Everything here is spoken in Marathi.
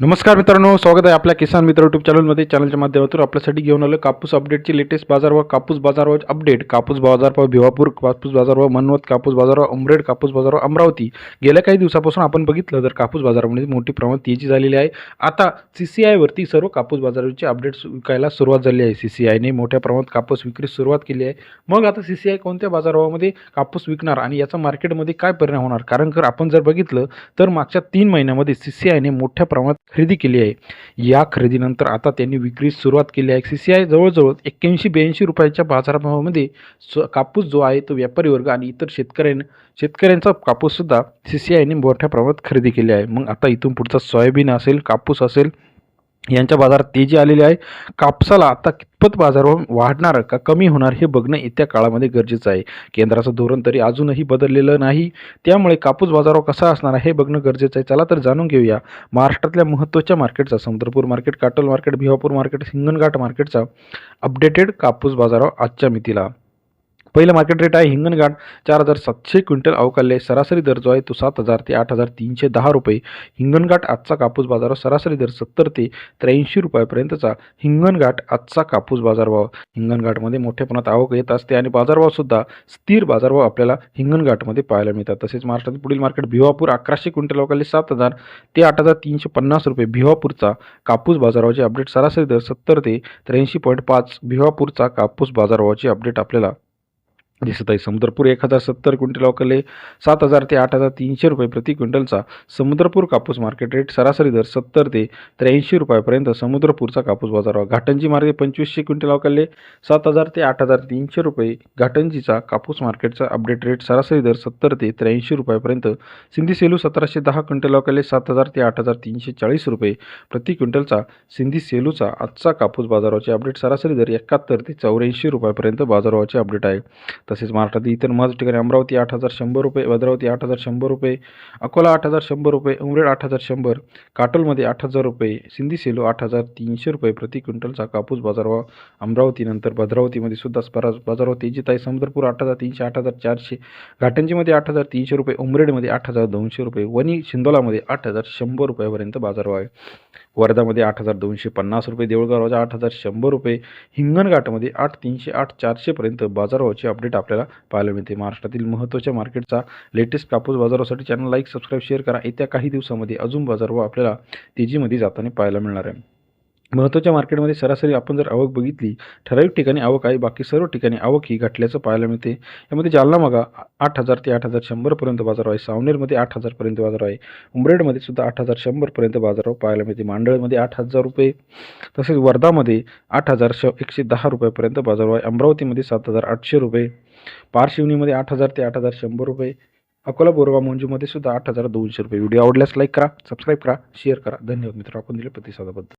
नमस्कार मित्रांनो स्वागत आहे आपल्या किसान मित्र युट्यूब चॅनलमध्ये चॅनलच्या माध्यमातून आपल्यासाठी घेऊन आलं कापूस अपडेटची लेटेस्ट बाजारभाव कापूस बाजारभाव अपडेट कापूस बाजारभाव भिवापूर कापूस बाजारभाव मनवत कापूस बाजारभाव उमरेड कापूस बाजारभाव अमरावती. गेल्या काही दिवसापासून आपण बघितलं तर कापूस बाजारामध्ये मोठी प्रमाणात तेजी झालेली आहे. आता सी सी आयवरती सर्व कापूस बाजाराचे अपडेट्स विकायला सुरुवात झाली आहे. सी सी आयने मोठ्या प्रमाणात कापूस विक्रीस सुरुवात केली आहे. मग आता सी सी आय कोणत्या बाजारभावामध्ये कापूस विकणार आणि याचा मार्केटमध्ये काय परिणाम होणार? कारण जर आपण जर बघितलं तर मागच्या तीन महिन्यामध्ये सी सी आयने मोठ्या प्रमाणात खरेदी केली आहे. या खरेदीनंतर आता त्यांनी विक्रीस सुरुवात केली आहे. सी सी आय जवळजवळ एक्क्याऐंशी ब्याऐंशी रुपयाच्या बाजारभावामध्ये स कापूस जो आहे तो व्यापारी वर्ग आणि इतर शेतकऱ्यांना शेतकऱ्यांचा कापूससुद्धा सी सी आयने मोठ्या प्रमाणात खरेदी केली आहे. मग आता इथून पुढचा सोयाबीन असेल कापूस असेल यांच्या बाजारात तेजी आलेली आहे कापसाला आता कितपत बाजारभाव वाढणार का कमी होणार हे बघणं येत्या काळामध्ये गरजेचं आहे. केंद्राचं धोरण तरी अजूनही बदललेलं नाही त्यामुळे कापूस बाजारभाव कसा असणार आहे हे बघणं गरजेचं आहे. चला तर जाणून घेऊया महाराष्ट्रातल्या महत्त्वाच्या मार्केटचा Samudrapur market Katol market Bhiwapur market Hinganghat मार्केटचा अपडेटेड कापूस बाजारभाव आजच्या मितीला. पहिलं मार्केट रेट आहे हिंगणघाट. चार हजार सातशे क्विंटल अवकाले सरासरी दर जो आहे तो सात हजार ते आठ हजार तीनशे दहा रुपये. हिंगणघाट आजचा कापूस बाजारावर सरासरी दर सत्तर ते त्र्याऐंशी रुपयापर्यंतचा. हिंगणघाट आजचा कापूस बाजारभाव. हिंगणघाटमध्ये मोठ्या प्रमाणात आवक येत असते आणि बाजारभावसुद्धा स्थिर बाजारभाव आपल्याला हिंगणघाटमध्ये पाहायला मिळतात. तसेच महाराष्ट्रातील पुढील मार्केट भिवापूर अकराशे क्विंटल अवकाले सात हजार ते आठ हजार तीनशे पन्नास रुपये. भिवापूरचा कापूस बाजारावाचे अपडेट सरासरी दर सत्तर ते त्र्याऐंशी पॉईंट पाच. भिवापूरचा कापूस बाजारभावाची अपडेट आपल्याला दिसत आहे. समुद्रपूर एक हजार सत्तर क्विंटल अवकाले सात हजार ते आठ हजार तीनशे रुपये प्रति क्विंटलचा समुद्रपूर कापूस मार्केट रेट सरासरी दर सत्तर ते त्र्याऐंशी रुपयापर्यंत समुद्रपूरचा कापूस बाजार घाटंजी मार्गे पंचवीसशे क्विंटल अवकाले सात हजार ते आठ हजार तीनशे रुपये घाटंजीचा कापूस मार्केटचा अपडेट रेट सरासरी दर सत्तर ते त्र्याऐंशी रुपयापर्यंत सिंधी सेलू सतराशे दहा क्विंटल अवकाले सात हजार ते आठ हजार तीनशे चाळीस रुपये प्रति क्विंटलचा सिंधी सेलूचा आजचा कापूस बाजाराचे अपडेट सरासरी दर एकाहत्तर ते चौऱ्याऐंशी रुपयापर्यंत बाजाराचे अपडेट आहे. तसेच महाराष्ट्रातील इतर महत्त्वाच्या ठिकाणी अमरावती आठ हजार शंभर रुपये भद्रावती आठ हजार शंभर रुपये अकोला आठ हजार शंभर रुपये उमरेड आठ हजार शंभर काटोलमध्ये आठ हजार रुपये सिंधी सेलो आठ हजार तीनशे रुपये प्रति क्विंटलचा कापूस बाजार व अमरावतीनंतर भद्रावतीमध्ये सुद्धा स्परा बाजार तेजीत आहे समुद्रपूर आठ हजार तीनशे आठ हजार चारशे घाटंजीमध्ये आठ हजार तीनशे रुपये उमरेडमध्ये आठ हजार दोनशे रुपये वणी शिंदोलामध्ये आठ हजार शंभर रुपयापर्यंत बाजारभाव आहे वर्धामध्ये आठ हजार दोनशे पन्नास रुपये देऊळगावच्या आठ हजार शंभर रुपये हिंगणघाटमध्ये आठ तीनशे आठ चारशेपर्यंत बाजारभावाची अपडेट आपल्याला पाहायला मिळते. महाराष्ट्रातील महत्त्वाच्या मार्केटचा लेटेस्ट कापूस बाजारासाठी चॅनल लाईक सबस्क्राईब शेअर करा. येत्या काही दिवसामध्ये अजून बाजार व आपल्याला तेजीमध्ये जाताना पाहायला मिळणार आहे. महत्त्वाच्या मार्केटमध्ये सरासरी आपण जर आवक बघितली ठराविक ठिकाणी आवक आहे बाकी सर्व ठिकाणी आवक ही घटल्याचं पाहायला मिळते. यामध्ये जालना मागा आठ हजार ते आठ हजार शंभरपर्यंत बाजार आहे. सावनेरमध्ये आठ हजारपर्यंत बाजार आहे. उमरेडमध्ये सुद्धा आठ हजार शंभरपर्यंत बाजारभाव पाहायला मिळते. मांडळमध्ये आठ हजार रुपये तसेच वर्धामध्ये आठ हजार श एकशे दहा रुपयापर्यंत बाजारभाव आहे. अमरावतीमध्ये सात हजार आठशे रुपये पारशिवनीमध्ये आठ हजार ते आठ हजार शंभर रुपये. अकोला बोरगाव मंजूमध्ये सुद्धा आठ हजार दोनशे रुपये. व्हिडिओ आवडल्यास लाईक करा सबस्क्राईब करा शेअर करा. धन्यवाद मित्र आपण दिले प्रतिसादाबद्दल.